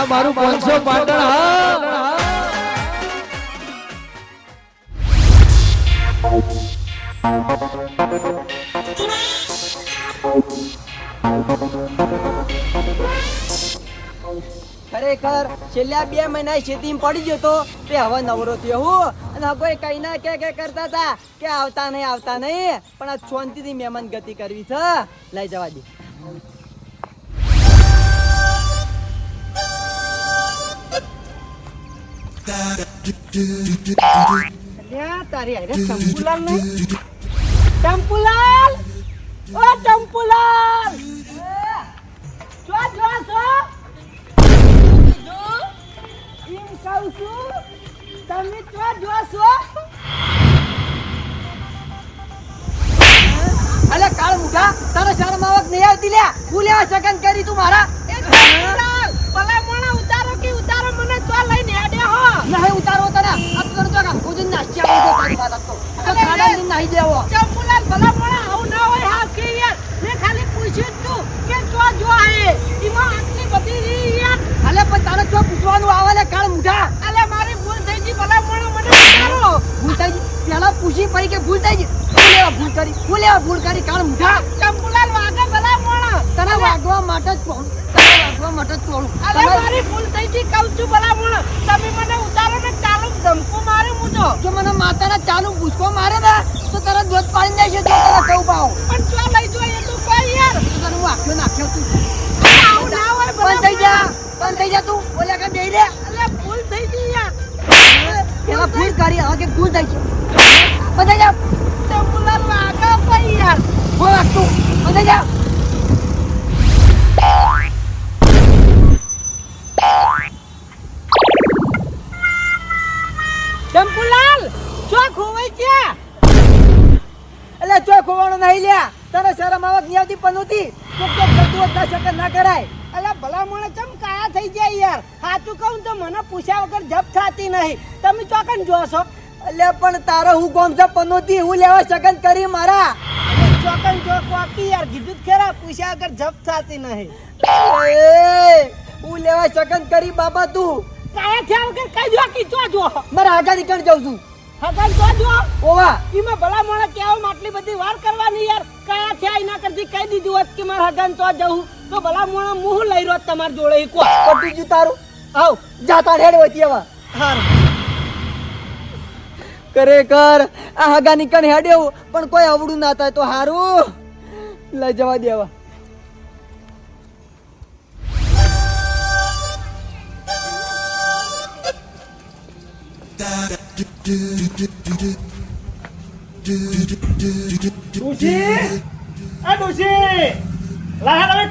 આ મારું પાંચસો પાટણ ખરેખર છેલ્લા બે મહિના ખેતીમાં પડી ગયો તો તે હવે નવરો થયો હું. અને કોઈ કઈ ના કે કે કરતા હતા કે આવતા નહીં આવતા નહીં. પણ આ શાંતિથી મહેમાન ગતિ કરવી છે. લઈ જવા દે. તારી હારે ચંપુલાલ નહીં? ચંપુલાલ? ઓ, ચંપુલાલ! જો જો છો એમ કહું છું, તમે જો જો છો અલે, કાળ મુઢા, તારા શરમ આવક નહીં આવતી લે હું લેવા કરી તું મારા એ ચંપુલાલ ભલા મોણા ઉતારો કે ઉતારો મને તો લઈને હેડે હો નહીં ઉતારો તને આ તો તને તો ભોજન નાસ્તી આવું તારી વાત તો તો અલે, ખાડા અલે. ની નાહી દેવો ચંપુલાલ ભલા મોણા આવું ના હોય હા કે યાર મેં ખાલી પૂછ્યું જ તું કે જો જો હે એમાં આટલી બધી રી યાર અલે પણ તારે જો પૂછવાનું આવે લે કાળ મુઢા અલે મારી ભૂલ થઈ ગઈ ભલા મોણા મને ઉતારો ભૂલ થઈ ગઈ પૂછી પડી કે ભૂલ થઈ ગઈ. હું લેવા ભૂલ કરી હું લેવા ભૂલ કરી કાળ મુઢા ચંપુલાલ વાગે ભલા મોણા. તને વાગવા માટે જ તોડું તને વાગવા માટે જ તોડું અરે મારી ભૂલ થઈ ગઈ કહું છું ભલા મોણા. તમે મને ઉતારો ને ચાલુ ધમકો મારે મુજો. જો મને માતાના ચાલુ ભૂસકો મારે ને એટલે પણ તારો હું કોમ છે પનોતી હું લેવા સગન કરી મારા. ચોકન ચોક કોકી યાર કીધું જ ખરા પૂછ્યા વગર જપ થતી નહીં. એ હું લેવા સગન કરી બાબા તું. કાયા થયા વગર કઈ જો કી ચો જો મારા આગળ નીકળ જાઉં છું. હગન તો જો ઓવા. ઈમે ભલા મોણે કેવો આટલી બધી વાર કરવાની યાર. કયા થયા એના કરતી કહી દીધું હોત કે મારા હગન તો જવું તો ભલા મોણે મુહ લઈ રહ્યો તમાર જોડે કો પટી ગયું તારું. આવ. જાતા હેડ હોતી હવે હારું. ખરેખર આ હગા નીકળ હેડ્યો. પણ કોઈ અવડું ના થાય તો હારું. લઈ જવા દેવા આ ડોશી!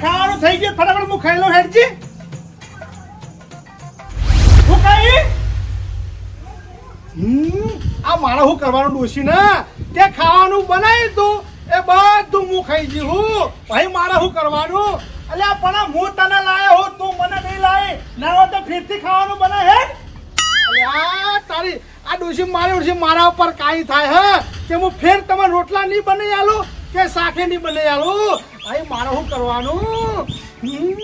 ખાવાનું થઈ ગયું. ફટાફટ હું ખાઈ લઉં હેડજી. હું આ મારા હું કરવાનું ડોશી ને? તે ખાવાનું બનાવી તું એ બધું હું ખાઈ હું. ભાઈ, મારા હું કરવાનું? અલ્યા, પણ હું તને લાયો હું? તું મને નહીં લાય ના તો ફેરથી ખાવાનું બનાય, હે? તારી, આ ડોશી મારી ડોશી મારા ઉપર કાંઈ થાય, હે? કે હું ફેર તમે રોટલા નહીં બનાવી આલું? કે શાકે નહીં બનાવી આલું? ભાઈ, મારે શું કરવાનું? હમ.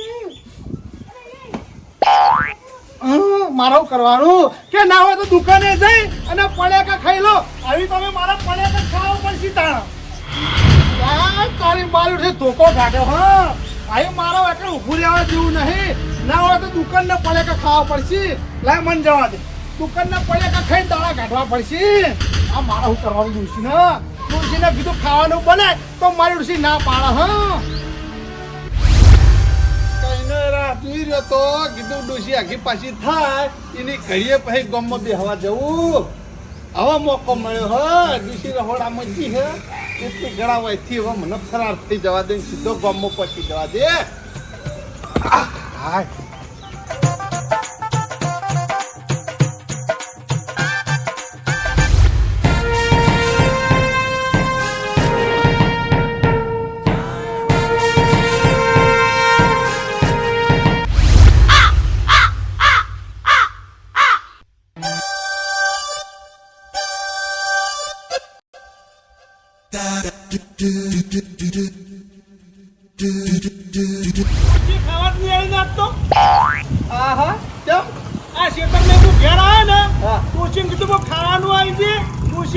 મારે કરવાનું? કે ના હોય તો દુકાને જઈ અને પડ્યા ખાઈ લો. આવી તમે મારા પડ્યા ખાવા પડશે તાણા તારી મારી ઉઠે ધોકો કાઢ્યો હા. ભાઈ, મારો એટલે ઊભું રહેવા જેવું નહીં. ના હોય તો દુકાનને કે ખાવા પડશે. લાય મન જવા દે. દુકાનના પડ્યા ખાઈ દાણા કાઢવા પડશે. આ મારા હું કરવાનું ડુસી ને ડુસીને કીધું ખાવાનું બને તો મારી ડુસી ના પાડે, હા. તો કીધું ડોશી, આખી પાછી થાય. એની ઘડીએ પછી ગામમાં બેહવા જવું. હવે મોકો મળ્યો, હ, ડોશી રહોડામાં જી હે. એટલી ગળા વયથી હવે મને ફરાર થઈ જવા દે સીધો ગામમાં પહોંચી જવા દે. હાય.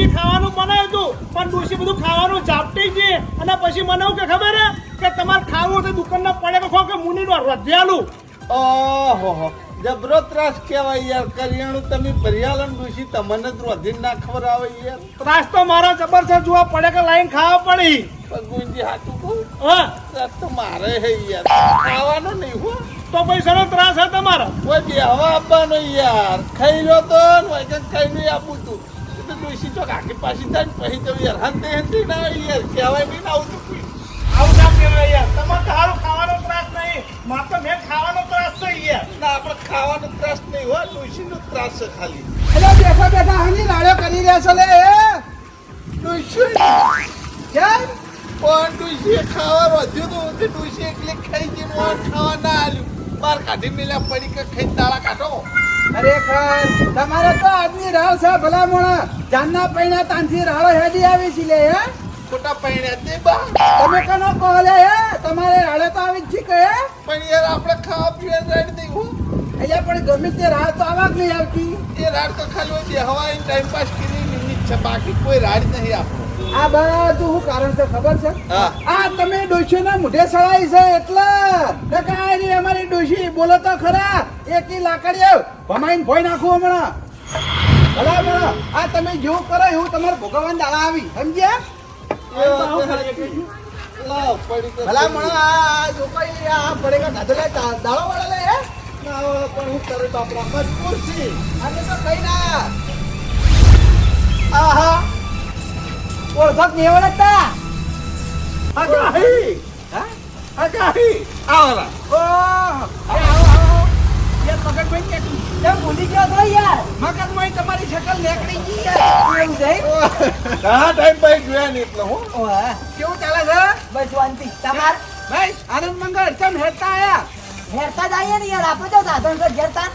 ખાવાનું બનાવ્યું હતું પણ ડોશી બધું ખાવાનું જાપટી છે. અને પછી મને એવું કે ખબર કે તમારે ખાવું તો દુકાનના પડે ખો કે મુની નો રધ્યાલું ઓહો જબરો ત્રાસ કહેવાય યાર કરિયાણું તમે ભરિયાલન ડોશી તમને જ રોધીને ના ખબર આવે યાર. ત્રાસ તો મારો જબરજસ્ત જોવા પડે કે લાઈન ખાવા પડી? પગુંજી હાચું કહું? હા? ત્રાસ તો મારે હે યાર. ખાવાનો નહીં હો. તો પૈસાનો ત્રાસ હે તમારો? કોઈ બેહવા આપવાનો યાર. ખાઈ લો તો કે ખાઈ નહીં આપું તું. તો ડોશી ચોક આખી પાછી થાય પછી તો યાર. હંતે હંતે ના યાર. કહેવાય નહીં ના આવું કહેવાય યાર. તમારે તો સારું ખાવાનો ત્રાસ નહીં. મારે તો મેં ખાવાનો ત્રાસ છે યાર. ના આપણે ખાવાનો ત્રાસ નહીં હોય ડોશીનો ત્રાસ છે ખાલી. એટલે બેઠા બેઠા હની લાડો કરી રહ્યા છો લે ડોશી કેમ? પણ ખાવા વધ્યું તો તે એકલી ખાઈ ગઈ મોર ખાવા ના આલ્યું. બાર કાઢી મેલ્યા પડી કે ખાઈ તાળા કાઢો. ખરેખર તમારે તો આદમી રાવ છે ભલા મોણા જાનના પૈણા તાનથી રાળો હેડી આવી છે લે હે? ખોટા પૈણ્યા તે બા. તમે કનો કોલે હે? તમારે રાળે તો આવી જ છે કે પણ યાર આપણે ખાવા પીવા રાડ દેવું અહીંયા પણ ગમે તે રાહ તો આવા જ નહીં આવતી. એ રાડ તો ખાલી બેહવા ટાઈમ પાસ કરી નિમિત્ત છે. બાકી કોઈ રાડ નહીં આપણો આ બધું હું કારણ છે ખબર છે? આ તમે ડોશીના મુઢે સળાઈ છે એટલે ને કાંઈ નહીં અમારી ડોશી બોલો તો ખરા. એકી લાકડીઓ ભમાઈને ભોય નાખું હમણાં. ભલા ભલા આ તમે જેવું કરો એવું તમારે ભગવાન દાડા આવી સમજ્યા? ભલા મણા આ જો આ પડેગા ગાધેલા દા- વાળા લે હે? ના હવે પણ હું કરું બાપરા મજબૂર છી આને તો કઈ ના આહા હગાહી હા હગાહી આવરા ઓહ! એ આવો, આવો. યાર મગજભાઈ નીકળી. કેમ ભૂલી ગયા છો યાર? મગજભાઈ તમારી શકલ નીકળી ગઈ યાર. એવું છે? ઘણા ટાઈમ પછી જોયા નહીં એટલે હું કેવું ચાલે છે? બસ શાંતિ તમાર ભાઈ, આનંદ મંગળ, કેમ હેરતા આયા? હેરતા જ આવીએ ને યાર આપણે તો સાધન તો ઘેર તા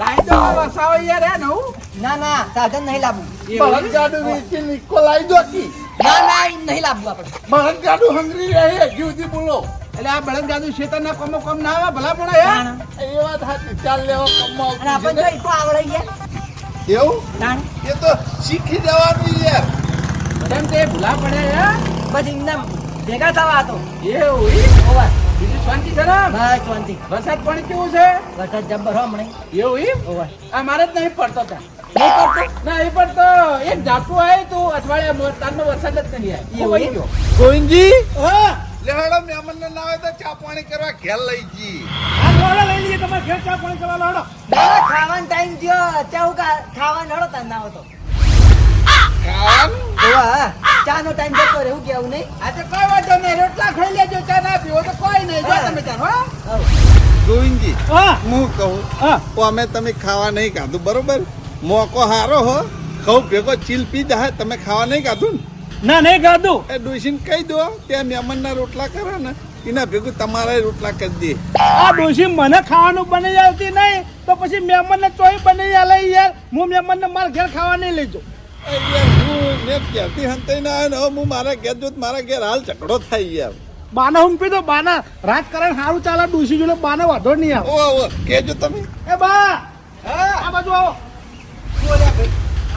લાઈન વસાવો યાર હે નવું. ના ના સાધન નહીં લાવવું બળદ ગાડું વેચી નિકો લાવી દો કી ના ના નહીં લાવવું આપણે ગાડું હંગરી રહે જુદી બોલો એટલે આ બળદગાડું શેતાનના કોમો કોમ ના આવે ભલા પણ એ વાત હાચી ચાલ લેવો કમવા અને આપણ જો ઈ તો આવડે યાર એવું? તાણ. એ તો શીખી જવાનું યાર કેમ તે ભૂલા પડે હે? બસ એમને ભેગા થવા તો. એવું ઈ? ઓવા બીજું શાંતિ છે ને? બસ શાંતિ. વરસાદ પણ કેવું છે? વરસાદ જબ્બર હમણે. એવું ઈ? ઓવા આ મારે જ નહીં પડતો તા નહીં પડતો? ના એ પડતો. એક ઝાપટું આવે તું અઠવાડિયા તારનો વરસાદ જ નહીં આવે? ગોવિંદજી? હા. લેવાડો મહેમાનને ના આવે તો ચા પાણી કરવા ઘેર લઈ જી આ લોડા લઈ લઈએ તમારે ઘેર ચા પાણી કરવા લોડો ના ખાવાનો ટાઈમ થયો. ચાવું કા ખાવા નડો તાર ના હતો ખાવાનું? ઓવા ચા નો ટાઈમ જતો રહે એવું કેવું નહીં? આજે કોઈ વાંધો નહીં રોટલા ખાઈ લેજો ચા ના પીવો તો કોઈ નહીં. જો તમે ચા હો. ગોવિંદજી હા. હું કહું હા. તો અમે તમે ખાવા નહીં ખાધું બરોબર? મોકો હારો હો. ખવ ભેગો ચીલ પી જાય તમે ખાવા નહીં ખાધું ને? ના નહીં ખાધું. એ ડોશીને કહી દો ત્યાં મહેમાનના રોટલા કરે ને એના ભેગું તમારા રોટલા કરી દે. આ ડોશી મને ખાવાનું બની આવતી નહીં તો પછી મહેમાનને ચોઈ બની આલે યાર. હું મહેમાનને મારા ઘેર ખાવા નહીં લઈ જાઉં. હું મેં ક્યાંથી હંતાઈ આવ્યો ને હવે હું મારા ઘેર જો મારા ઘેર હાલ ઝઘડો થાય યાર. બાના હું દો બાના. રાજકારણ સારું ચાલે ડોશી જોડે બાને વાંધો નહીં આવે. ઓ કહેજો તમે. એ બા હા. આ બાજુ આવો.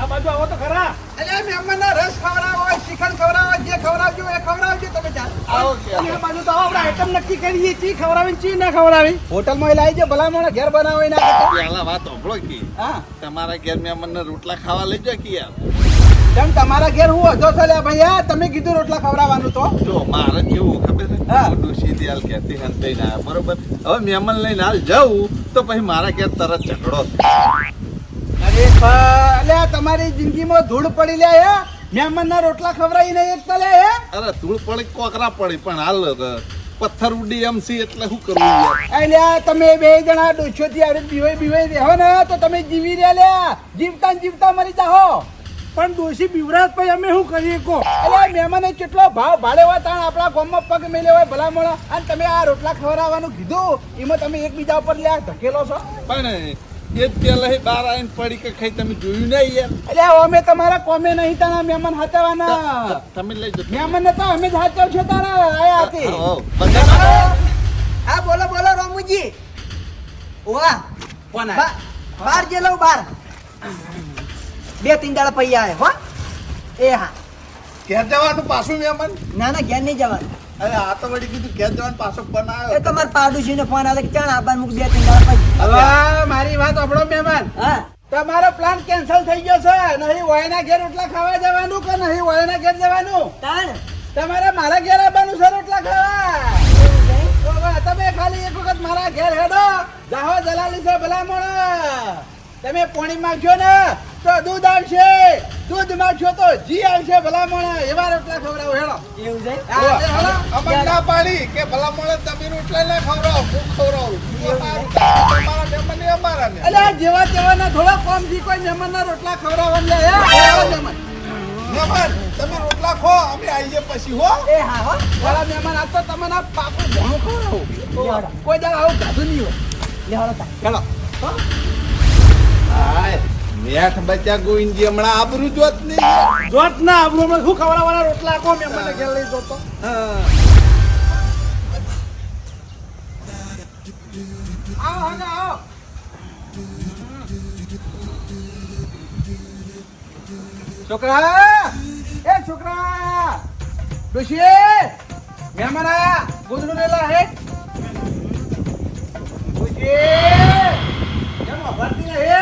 આ બાજુ આવો તો ખરા. અલ્યા મહેમાનને રસ ખવડાવો શ્રીખંડ ખવડાવો જે ખવડાવજો એ ખવડાવજો તમે આવો આ બાજુ તો આપણે આઈટમ નક્કી કરીએ ચી ખવડાવી ચી ના ખવડાવી. હોટલમાં લાવી દે ભલા મોણા ઘેર બનાવી કરતા. પહેલા વાત કે. હા. તમારા ઘેર મહેમાનને રોટલા ખાવા લઈ જાઓ કે યાર? કેમ તમારા ઘેર હું હતો છે લ્યા તમે કીધું રોટલા ખવડાવવાનું તો. જો મારે કેવું ખબર. ડોશી હાલ કહેતી હંતાઈ ના બરોબર? હવે મહેમાન લઈને હાલ જાઉં તો પછી મારા ઘેર તરત ઝઘડો. અરે તમારી જિંદગીમાં ધૂળ પડી લે હે? મહેમાનના રોટલા ખવડાવીને એક તલે હે? અરે ધૂળ પડી કોકરા પડી? પણ હાલ પથ્થર ઉડી એમ સી એટલે શું કરવું અલ્યા તમે બે જણા ડોછોથી આવી બીવાય બીવાય રહેવો ને તો તમે જીવી રહ્યા લ્યા. જીવતા જીવતા મરી જાહો. પણ દોષી બિવરાજ ભાઈ અમે શું કરીએ કો એટલે મહેમાને કેટલો ભાવ ભાડે હોય તાણ આપણા ગામમાં પગ મેલે હોય ભલા મળે અને તમે આ રોટલા ખવડાવવાનું કીધું એમાં તમે એકબીજા ઉપર લ્યા ધકેલો છો. પણ એ જ પેલા બહાર બાર આવીને પડી કે ખાઈ તમે જોયું નહીં યાર. એટલે અમે તમારા કોમે નહીં તારા મહેમાન હાચવાના તમે લઈ જજો મહેમાન ને તો અમે જ હાચવ છો તારા આયા હતી. હા, બોલો બોલો રોમુજી. ઓવા. કોણ બાર જે લઉં બાર બે ત્રણ દાડા પૈયા આયા હો. એ હા. ઘેર જવાનું પાછું મહેમાન? ના ના ઘેર નહીં જવાનું. અરે આ તો વળી કીધું ઘેર જવાનું પાછો એ આવ્યો પાડોશીને ફોન આવે કે ચાલ આબાન મૂક બે ત્રણ હવે મારી વાત આપણો મહેમાન. હા. તમારો પ્લાન કેન્સલ થઈ ગયો છે. નહીં વાયના ઘેર રોટલા ખાવા જવાનું કે નહીં વાયના ઘેર જવાનું? તાણ. તમારે મારા ઘેર આવવાનું છે રોટલા ખાવા. તમે ખાલી એક વખત મારા ઘેર હેડો. જાહો જલાલી છે ભલામણ. તમે પોણી માંગશો ને. તો દૂધ આવશે. દૂધ માંગશો તો જી આવશે ભલામણ. એવા રોટલા ખવડાવો હેડો એવું છે? હા, અમારે ના પાડી કે ભલામણ તમે રોટલા ના ખવડાવો હું ખવડાવું. મહેમાન ને ને. અલ્યા જેવા તેવાના થોડા કોમથી કોઈ મહેમાનના રોટલા ખવડાવવા લે હે? મહેમાન. મહેમાન તમે રોટલા ખો અમે આવીએ પછી હો. એ હા હો. વાળા મહેમાન આ તો તમને આ પાકું ઘણું ખવડાવું. કોઈ દાડો આવું ગાધું નહીં હોય. લેવાડો તાણ. હેડો હાય મેઠ બચ્યા ગોવિંદજી હમણાં આબરૂ જોત નહીં. જોત ના આપણું હમણાં શું ખવડાવવાના રોટલા આપો મને ઘેર લઈ જતો. આવો હંગા આવો. છોકરા એ છોકરા ડોશી મહેમાન આયા. ગોદડું લેલા હે. ડોશી કેમ ભરતી હે?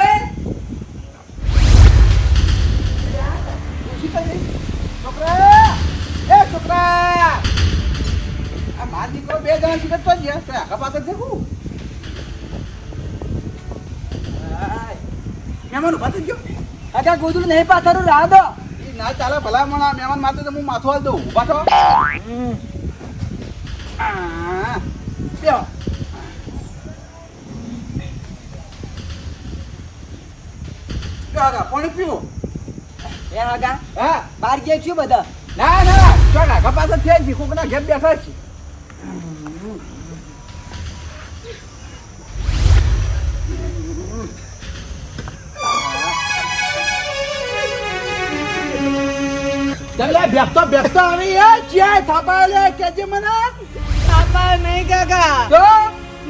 ગઈ? છોકરા! એ છોકરા! આ માર દીકરો બે જણા શીખત તો તો આખા પાછળ દેખું. મહેમાન ઊભા થઈ ગયો. કાકા ગોદડું નહીં પાથરું રાહ દો. ના ચાલે ભલા મણા મહેમાન માથે તો હું માથું હાલ દઉં. ઊભા થો. આગા, પાણી પીવું. એ હાગા હા. બાર ગયા છું બધા? ના ના ચોક આગા થયા છે કોકના ઘેર બેઠા છે. ચાલે બેસતો બેસતો આવી એ ચાય થાપા લે કેજે મને? આપા નહીં કાકા. તો?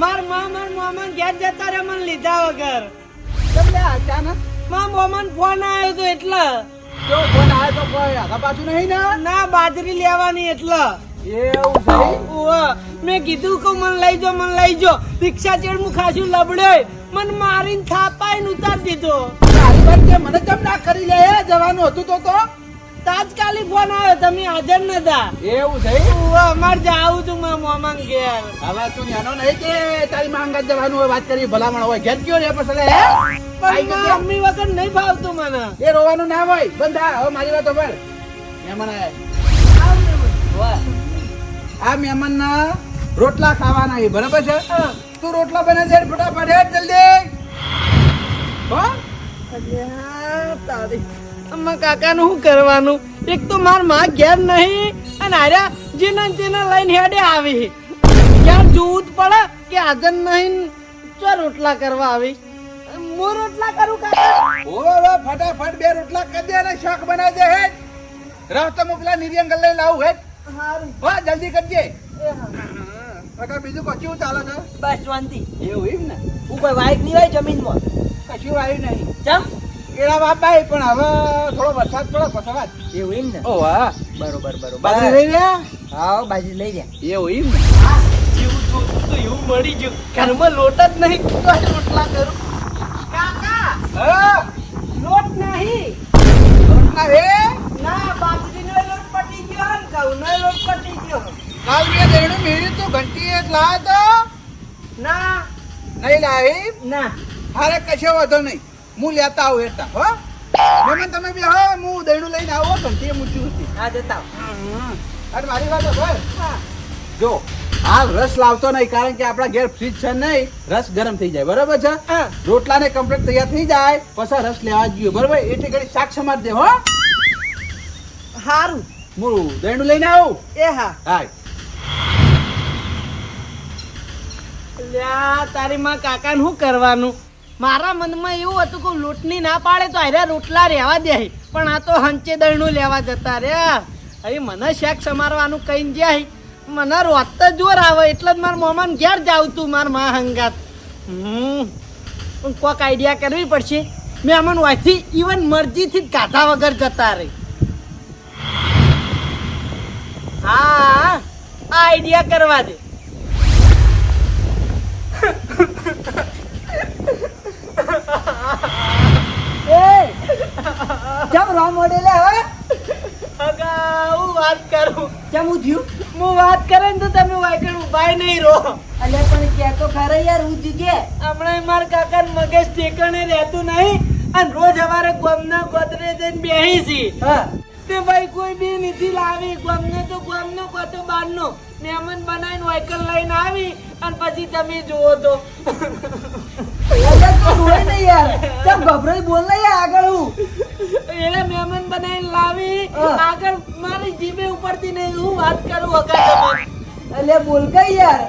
માર મા માર મોમન ઘેર જતા રે મને લીધા વગર. તમને અચાનક. મા મોમન ફોન આવ્યો તો એટલે. જો ફોન આવે તો કોઈ આગા પાછું નહીં ને? ના બાજરી લેવાની એટલે. એવું છે? ઓવે. મેં કીધું કે મને લઈ જો મને લઈ જો રિક્ષા ચેડ હું ખાસું લબડ્યો મને મારીને થાપાઈને ઉતાર દીધો. મને કેમ ના કરી લે? જવાનું હતું તો તો? તાત્કાલિક ફોન આવ્યો તમે હાજર નતા એવું થયું અમારે જાવું તું મારા મોમાં ઘેર. હવે તું નાનો નહીં કે તારી માંગ જ જવાનું હોય વાત કરી ભલામણ હોય. ઘેર ગયો રે પછી? પણ મમ્મી વગર નહીં ફાવતું મને. એ રોવાનું ના હોય. બંધ થા. હવે મારી વાત પર. મહેમાન આવ્યા આ મહેમાન. ના રોટલા ખાવાના છે બરાબર છે? તું રોટલા બને છે ફટાફટ જલ્દી. હો? અલ્યા, તારી અમારા કાકાનું શું કરવાનું? એક તો મારમાં ઘેર નહીં અને આર્યા જેના તેના લઈને હેડે આવી. યાર જોવું જ પડે કે આજન નહીં ચો રોટલા કરવા આવી. મો રોટલા કરું કાકા? ઓ ફટાફટ બે રોટલા કરી દે અને શાક બનાવી દે હેડ. રહ તો મોકલા નિર્યંગલ લઈ લાવું હેડ. હારું. હો જલ્દી કરજે. કાકા બીજું કશું ચાલે છે? બસ શાંતિ. એવું એમ ને? ઉપર વાઈક નહીં હોય જમીનમાં. કશું આવ્યું નહીં. ચમ? એના બાપ પણ હવે થોડો વરસાદ પડે પછી વાત એવું એમ ને? ઓ વાહ. બરોબર બરોબર. બાજરી લઈ હા બાજરી લઈ રહ્યા એવું એમ? ને જેવું જોતું તો એવું મળી ગયું. ઘરમાં લોટ જ નહીં તો રોટલા કરું. કાકા! હા? લોટ નહીં. રોટલા હે? ના બાજરીનો લોટ પટી ગયો ને ઘઉંનો લોટ પટી ગયો. કાલ મેં દેણું મેળ્યું તું ઘંટી એક લાવ્યો તો? ના. નહીં લાવી? ના. અરે કશો વાંધો નહીં. હું લેતા આવું એટલા હો? મહેમાન તમે બી હા હું દહીણું લઈને આવો ઘંટી મૂક્યું હતી હા જતા અને મારી વાત સાંભળ. જો આ રસ લાવતો નહીં કારણ કે આપણા ઘેર ફ્રીજ છે નહીં રસ ગરમ થઈ જાય બરાબર છે? રોટલા રોટલાને કમ્પ્લીટ તૈયાર થઈ જાય પછી રસ લેવા જોઈએ ગયો બરાબર? એટલી ઘડી શાક સમાર દે હો. સારું હું દહીણું લઈને આવું. એ હા. લ્યા તારી માં કાકાને શું કરવાનું? મારા મનમાં એવું હતું કે લોટની ના પાડે તો અરે રોટલા રહેવા દે પણ આ તો હંચે દળનું લેવા જતા રહ્યા. હવે મને શેક સમારવાનું કહીને જાય મને રોત જ જોર આવે એટલે જ મારા મોમાન ઘેર જાવ તું મારા મા હંગાત. હમ. કોક આઈડિયા કરવી પડશે. મેં અમન વાંચી ઇવન મરજીથી જ કાઢા વગર જતા રહી. હા, આ આઈડિયા કરવા દે. ચમ રો મોડેલે હવે અગાઉ વાત કરું. કેમ હું થયું હું વાત કરે ને તો તમે વાયકણ ઉભાય નહીં રહો. અલે પણ કે તો ખરે યાર હું જગ્યા હમણાં મારા કાકા મગજ ટેકણે રહેતું નહીં અને રોજ અમારે ગોમના ગોદરે જઈને બેહી છી. હા. તે ભાઈ કોઈ બી નથી લાવી ગોમને તો ગોમનો કોતો બારનો. મહેમાન બનાવીને વાયકલ લઈને આવી અને પછી તમે જુઓ તો. અલે તું ને યાર. ચમ ગભરાઈ બોલ ને યાર આગળ હું. એને મહેમાન બનાવીને લાવી આગળ મારી જીભે ઉપરથી નહીં હું વાત કરું વખત તમે બોલ કઈ યાર.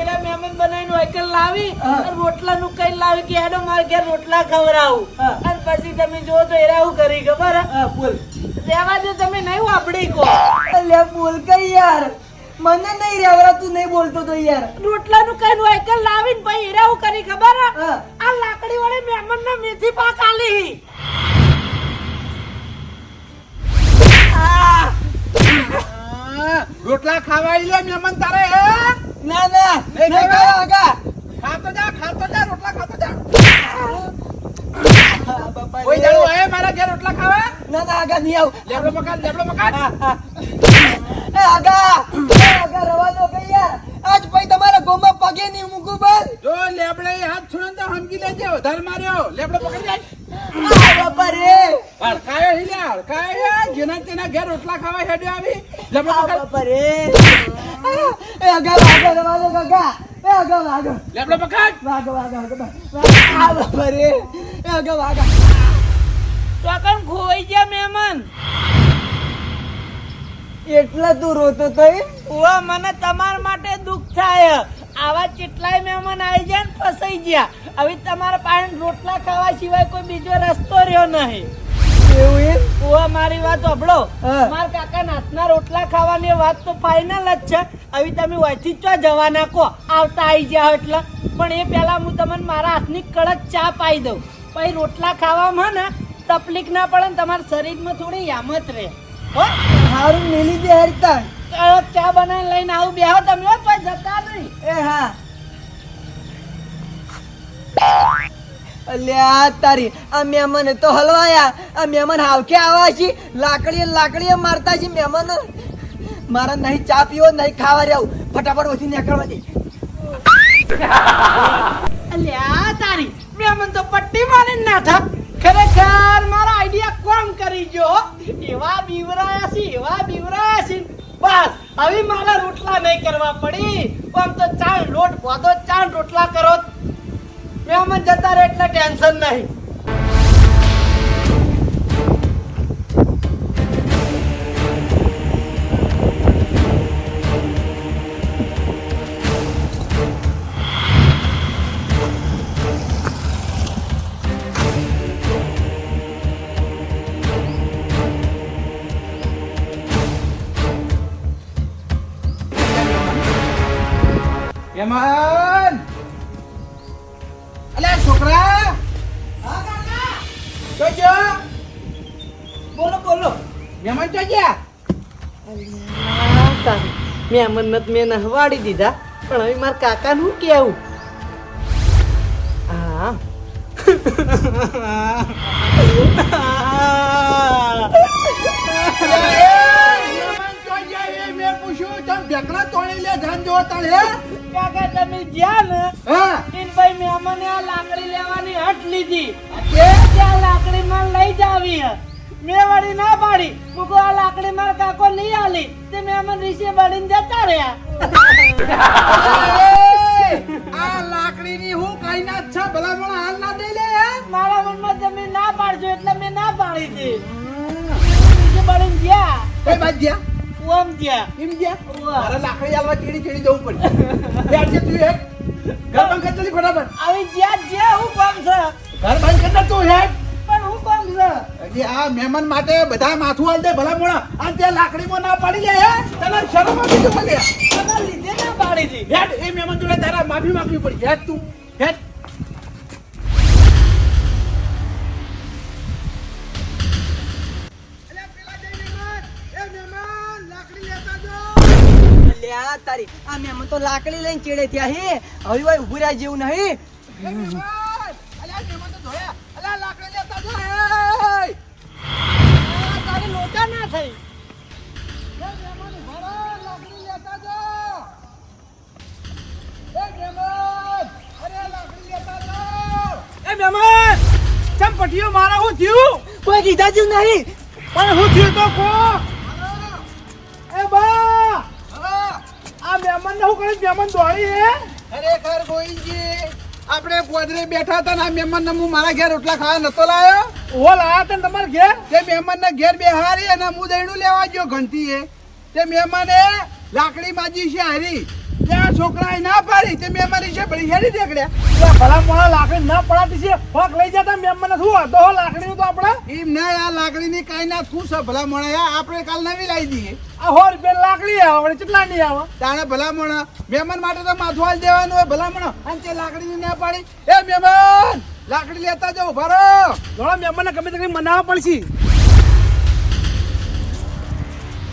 એના મહેમાન બનાવીને વાયકલ લાવી હા. અને રોટલાનું કઈ લાવી કે હેડો મારે ઘેર રોટલા ખવડાવું. અને પછી તમે જો તો એરા હું કરી ખબર? બોલ. રહેવા દો તમે નહીં વાપડી કહો અલે બોલ કઈ યાર. મને નહીં રેવરા તું નહીં બોલતો તો યાર. રોટલાનું કઈ વાયકલ લાવીને ભાઈ એરા હું કરી ખબર આ લાકડી વડે મહેમાન ને મેથી પાક આલી. રોટલા ખાવાઈ લે મહેમાન તારે હે? ના ના નહીં નહીં ખાવા? ખાવા આગા. ખાતો જા ખાતો જા રોટલા ખાતો જા. બાપા કોઈ જાણું હે મારા ઘેર રોટલા ખાવા? ના ના આગા નહીં આવ. લેબડો મકાન લેબડો મકાન? એ આગા! એ આગા રવા દો કઈ આજ ભાઈ તમારા ગોમાં પગે નહીં મૂકું બસ જો લેબડે હાથ છોડન તો હમકી લેજે વધારે માર્યો. લેબડો પકડી જાય આ બાપા રે હડકાયો હિલે હડકાયો જેના તેના ઘેર રોટલા ખાવા હેડ્યો આવી. લેબડો બાપા રે એ આગા વાગો રવા દો કાકા! એ આગા વાગો! લેબડો પકડ. વાગો વાગો વાગો આ બાપા રે એ આગા વાગા. તો કણ ખોઈ ગયા મહેમાન? એટલા તું રોતો એ? ઓ મને તમારા માટે દુઃખ થાય. આવા કેટલાય મહેમાન આવી જાય ને ફસાઈ ગયા. હવે તમારા પાસે રોટલા ખાવા સિવાય કોઈ બીજો રસ્તો રહ્યો નહીં. એવું એમ? ઓ મારી વાત સાંભળો. મારા કાકા નાથના રોટલા ખાવાની વાત તો ફાઇનલ જ છે. હવે તમે વહીથી ચો જવાના કો આવતા આવી જાઓ એટલે. પણ એ પહેલા હું તમને મારા હાથની કડક ચા પાઈ દઉં. પછી રોટલા ખાવામાં ને તકલીફ ના પડે ને તમારા શરીરમાં થોડી યામત રહે. હારું નીલી દે હરતા ચા બનાવીને લઈને આવું બેહો તમે પછી જતા નહીં. એ હા. અલ્યા તારી આ મહેમાન તો હલવાયા. આ મહેમાન હાવકે આવા છે. લાકડીએ લાકડીએ મારતા છે મહેમાન મારા નહીં ચા પીવો નહીં ખાવા રહ્યું ફટાફટ ઓછી નીકળવા દે. અલ્યા તારી મેમન તો પટ્ટી મારીને નાઠા ખરેખર મારા આઈડિયા કોમ કરી ગયો? એવા બીવરાયા છે એવા બીવરાયા છે બસ, હવે મારા રોટલા નહીં કરવા પડી. આમ તો ચાલ લોટ બોધો ચાલ રોટલા કરો. મેં જતા રહે એટલે ટેન્શન નહીં. મહેમાન તો ગયા. મેમન નત મેં નહવાડી દીધા પણ હવે મારા કાકાનું શું કેવું હા. તો ઢેકલા તોડી લે ધન જો તળે કાકા તમે ગયા ને? હા. ભાઈ મહેમાને આ લાકડી લેવાની હટ લીધી. કે? ત્યાં લાકડી માં લઈ જાવી હે. મેં વળી ના પાડી. મુકો આ લાકડી માર કાકો નહીં આલી. તે મહેમાન ઋષિ બળીને જતા રહ્યા. આ આ લાકડીની હું કઈ ના છે ભલામણ હાલ ના દઈ લે? મારા મનમાં તમે ના પાડજો એટલે મેં ના પાડી હતી. ઋષિ બળીને ગયા. કઈ બાદ ગયા? ઓમ ગયા. એમ ગયા? મારા લાકડી આલવા ચીડી ચીડી જવું પડે બેઠ છે તું એક ઘર બંધ કરી ફટાફટ. આવી જ્યાં જ્યાં હું કામ છે. ઘર બંધ કરી દે તું હેડ હજી આ મહેમાન માટે બધા માથું હાલ દે ભલા મોણા અને ત્યાં લાકડીમાં ના પાડી જાય હે? તને શરમ આવી ગયું મને તને લીધે ના પાડી હતી હેડ એ મહેમાન જોડે તારા માફી માંગવી પડી. હેડ તું હેડ. તારી આ મહેમાન તો લાકડી લઈને ચેડે ત્યાં હે. હવે ભાઈ ઉભું રહ્યા જેવું નહીં. ના થઈ. એ મહેમાન ચમ પટીઓ મારા હું થયું? કોઈ કીધા જેવું નહીં. પણ હું થયું તો કો એ બા આ મહેમાન ને હું કરે મહેમાન દોડી હે? ખરેખર ગોવિંદજી આપણે ગોદરે બેઠા હતા ને આ મહેમાન હું મારા ઘેર રોટલા ખાવા નતો લાયો? ઓ લાયા તને તમારે ઘેર? તે મહેમાન ના ઘેર બેહારી અને હું દઈડું લેવા ગયો ઘંટી એ તે મહેમાને લાકડી માજી છે હારી. ત્યાં છોકરાએ ના પાડી. તે મહેમાન છે ભળી હેડી દેખડ્યા ભલા મોડા લાકડી ના પડાતી છે. ફોક લઈ જતા મહેમાન ને શું હતો લાકડી તો આપણે? એમ ના આ લાકડીની કાઈ ના શું છે? ભલા મોણા આપણે કાલ નવી લાવી દઈએ આ સો રૂપિયા લાકડી આવે વળી કેટલા નહીં આવે? તાણે ભલા મોણા મહેમાન માટે તો માથું હાલ દેવાનું હોય. ભલા મોણા અને તે લાકડીની ના પાડી. એ મહેમાન! લાકડી લેતા જાઓ ભરો ઘણા મહેમાન ને ગમે તે મનાવવા પડશે.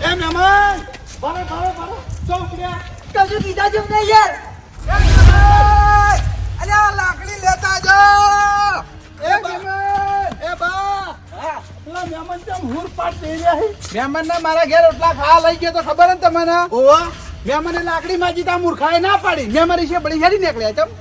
એ મહેમાન ભરો ભરો ભરો ચો ઉપડ્યા કશું કીધા જેવું નહીં યાર. અરે આ લાકડી લેતા જાઓ. એ મહેમાન. એ બા. પેલા મહેમાન હુર પાટ દઈ રહ્યા મહેમાન ના મારા ઘેર રોટલા ખાવા લઈ ગયો તો ખબર ને તમને. ઓવા મહેમાને લાકડી માજી જીતા મૂર્ખાએ ના પાડી. મહેમાન છે બળી હેડી નીકળ્યા અલ્યા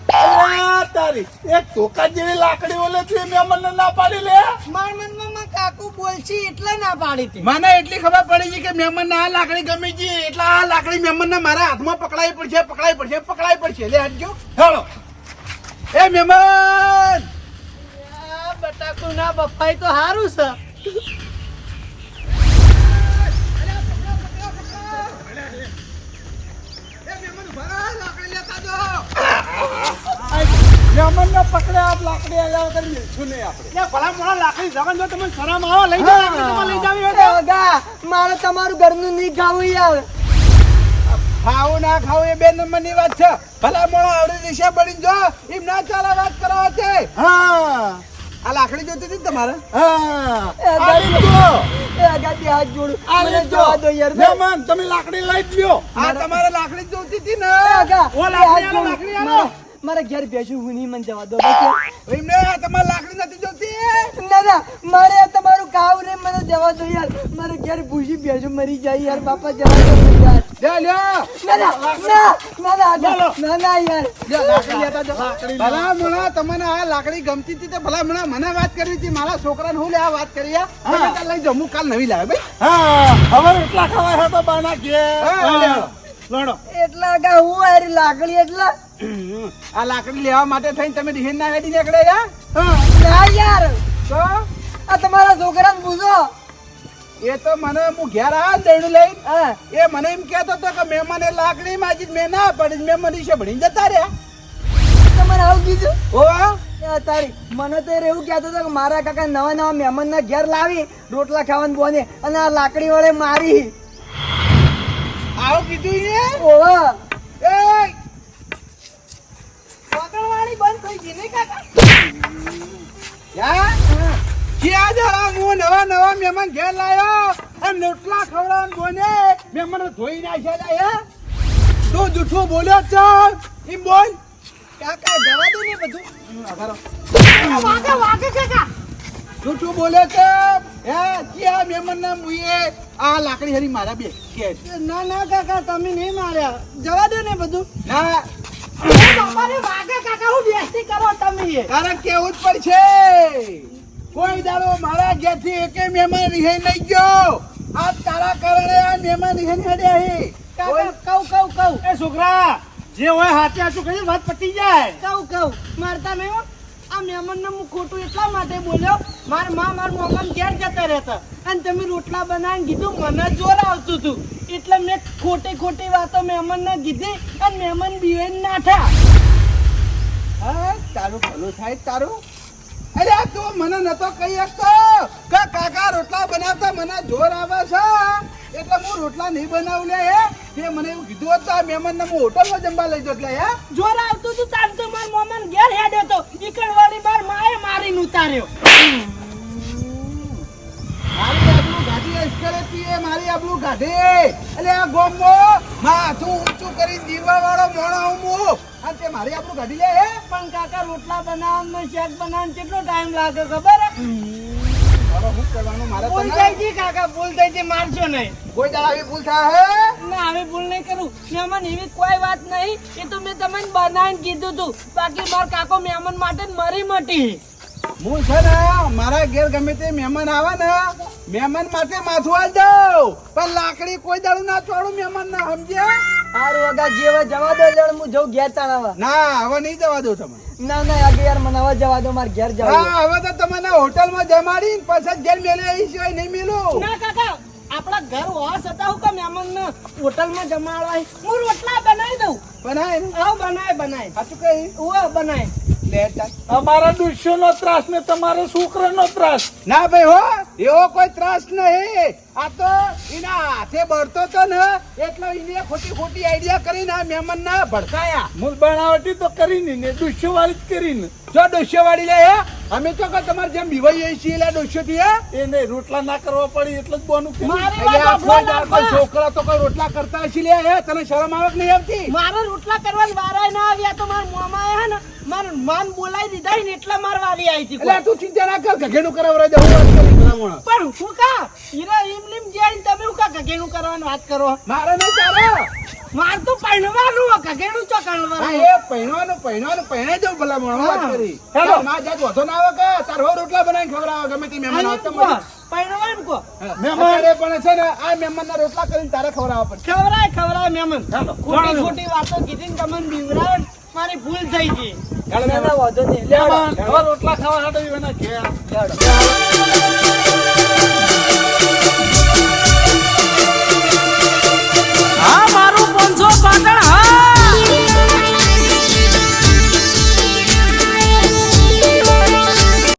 તારી એક જેવી લાકડી ઓલે છે ને ના પાડી લે. માર મનમાં માં કાકુ બોલશી એટલે ના પાડી હતી. મને એટલી ખબર પડી છે કે મહેમાન આ લાકડી ગમી છે એટલે આ લાકડી મહેમાન મારા હાથમાં પકડાઈ પડશે પકડાઈ પડશે પકડાઈ પડશે. લે હટજો એ મહેમાન આ બટાકુ ના બફાઈ તો સારું છે. પકડે આપ લાકડી આયા કરી છું નહીં આપણે. ભલા મોણા લાકડી જગન જો તમે શરમ આવો લઈ જાવ લાકડી તમારે લઈ જાવી હોય તો. એ મારે તમારું ઘરનું નહીં ખાવું યાર ખાવું ના ખાવું એ બે નંબરની વાત છે. ભલા મોણા આવડી દિશા બળીને જો એમ ના ચાલે વાત કરવા છે. હા. આ લાકડી જોતી હતી તમારે? તમે લાકડી લઈ જ લ્યો. આ તમારે લાકડી જોતી હતી ને? લાકડી મારા- ઘેર બેસું હું નહીં મને જવા દો. એમને તમારે લાકડી નથી જોતી ના ના મારે તમારું કાવ રે મને જવા દો યાર. મારે ઘેર ભૂસી બેસું મરી જાય યાર બાપા જવા દો યાર. ના ના ના ના ના ના યાર. લાકડી લેતા જાઓ. ભલા મણા તમને આ લાકડી ગમતી હતી તો ભલા મણા મને વાત કરી હતી. મારા છોકરાને હું લે આ વાત કરી કાલ લઈ જાઓ હું કાલ નવી લાવે ભાઈ. હા હવે એટલા ખવાય છે તો બાના ઘેર. લડો. એટલા અગા હું આરી લાકડી એટલા. આ લાકડી લેવા માટે થઈને તમે ડિહેન ના હેડી નીકળે યા હા ના યાર. તો? આ તમારા છોકરાને પૂછો. એ તો મને હું ઘેર આ દઈડું લઈ હા. એ મને એમ કહેતો હતો કે મહેમાને લાકડી માજી મેં ના પડી મેં મને છે ભણી જતા રહ્યા. તમારે આવું કીધું? ઓ એ તારી મને તો એવું કહેતો હતો કે મારા કાકા નવા નવા મહેમાનના ઘેર લાવી રોટલા ખાવાનું બોને અને આ લાકડી વડે મારી. આવું કીધું ને? ઓવા એ પકડવાળી બંધ થઈ ગઈ ને કાકા? યા? ક્યાં જરા હું નવા નવા મહેમાન ઘેર લાયો અને રોટલા ખવડાવવાનું બોને મહેમાન ધોઈ નાખ્યા લાયા તો જૂઠું બોલ્યો ચાલ. એમ બોલ. કાકા જવા દો ને બધું. વાગે વાગે કાકા. જૂઠું બોલે છે? હે ક્યાં મેમન ના મુએ આ લાકડી હરી મારા બે. કે ના ના કાકા તમે નહીં માર્યા. જવા દો ને બધું. ના. તમારે વાગે કાકા હું બેસતી કરો તમે કારણ કારણ કેવું જ પડશે. કોઈ દાડો મારા ઘેરથી એકે મહેમાન રિહે નહીં ગયો. આ તારા કારણે આ મહેમાન રિહે નહીં હડ્યા હે. કાકા કઉ કઉ કઉ એ છોકરા જે હોય હાથે હાચું કરી વાત પતી જાય. કઉ કઉ મારતા નહીં હો. આ મહેમાનને હું ખોટું એટલા માટે બોલ્યો? માર મા માર મોકમ ઘેર જતા રહેતા. અને તમે રોટલા બનાવીને કીધું, મને જોર આવતું હતું. એટલે મેં ખોટી ખોટી વાતો મહેમાનને કીધી અને મહેમાન બિવેન ના થયા. હા, તારું ભલું થાય, તારું. અરે તું મને નતો કહી શકતો કે કાકા રોટલા બનાવતા મને જોર આવે છે. એટલે હું રોટલા નહીં બનાવું લે હે. તે મને એવું કીધું હતું, આ મહેમાનને હું હોટલમાં જમવા લઈ જતો હે. જોર આવતું તું, તાર તો માર મોમન ઘેર હેડ્યો તો. ઈકણ વાળી બાર માએ મારીને ઉતાર્યો. અસ્કરે પીએ મારી આબરૂ કાઢે. એટલે આ ગોમો માથું ઊંચું કરી જીવવા વાળો મોણો હું અને તે મારી આબરૂ કાઢી લે હે. પણ કાકા રોટલા બનાવવાનો શેક બનાવવાનો કેટલો ટાઈમ લાગે ખબર? ભૂલ થઈ ગઈ કાકા ભૂલ થઈ ગઈ મારજો નહીં. કોઈ દાડા આવી ભૂલ થાય હે? ના આવી ભૂલ નહીં કરું. મહેમાન એવી કોઈ વાત નહીં. એ તો મેં તમને બનાવીને કીધું તું. બાકી માર કાકો મહેમાન માટે મરી મટી. હું છે ને મારા ઘેર ગમે તે મહેમાન આવે ને મહેમાન માટે માથું આ દઉં. પણ લાકડી કોઈ દાડું ના છોડું મહેમાન ના સમજ્યા હારું વગા જેવા જવા દો લેવડ હું જઉં ઘેર તણાવા ના હવે નહીં જવા દઉં તમે ના ના આગળ યાર મને હવે જવા દો મારે ઘેર જવા હા હવે તો તમને હોટલમાં જમાડી પછી ઘેર મેલે એ સિવાય નહીં મેલું. ના કાકા આપણા ઘર હોવા છતાં હું કે મહેમાન હોટલમાં જમાડવા હું રોટલા બનાવી દઉં. બનાય ને? આવ બનાય બનાય. સાચું કઈ ઓ બનાય. અમારા દુશ્યો ત્રાસ ને તમારા છોકરાનો ત્રાસ. ના ભાઈ હો એવો કોઈ ત્રાસ નહીં. આ તો એના હાથે બળતો તો ને એટલે એને ખોટી ખોટી આઈડિયા કરીને આ મહેમાન ના ભડકાયા. મૂળ બનાવટી તો કરીને ને દુશ્યો વાળી જ કરીને. જો ડોસ્યો વાળી લે હે અમે તો કે તમારે જેમ બીવાઈ છીએ એટલે ડોસ્યો થી એ નહીં રોટલા ના કરવા પડી એટલે જ બોનું છોકરા તો કોઈ રોટલા કરતા હશે લે હે? તને શરમ આવક નહીં આવતી? મારા રોટલા કરવા વારા ના આવ્યા તો મારા મોમાં આવ્યા ને. માર માન બોલાવી દીધા ને એટલે માર વારી આવી હતી એટલે તું ચિંતા ના કર ઘઘેડું કરાવરા દે હું વાત કરી ભલામણ. પણ હું કા? હીરા ઈમ લીમ જઈને તમે હું કા ઘઘેડું કરવાની વાત કરો? મારે ન તારે માર તો હો ગગેણું ચો હા કરવાનું એ પહેરવાનું પહેરવાનું પહેણે જવું ભલામણ વાત કરી. હેલો. ના માં જાત વધો ના આવે કે? તાર હો રોટલા બનાવીને ખવડાવે ગમે તે મહેમાન આવતા મળે. પૈણવાનું કો મહેમાન રે પણ છે ને આ મહેમાન ના રોટલા કરીને તારે ખવડાવવા પડશે. ખવરાય ખવરાય મહેમાન. ચાલો, ખોટી ખોટી વાતો કીધી ને તમને બીવરાવે ને, મારી ભૂલ થઈ ગઈ. રોટલા ખાવા હાટો મારું પંચો પાટણ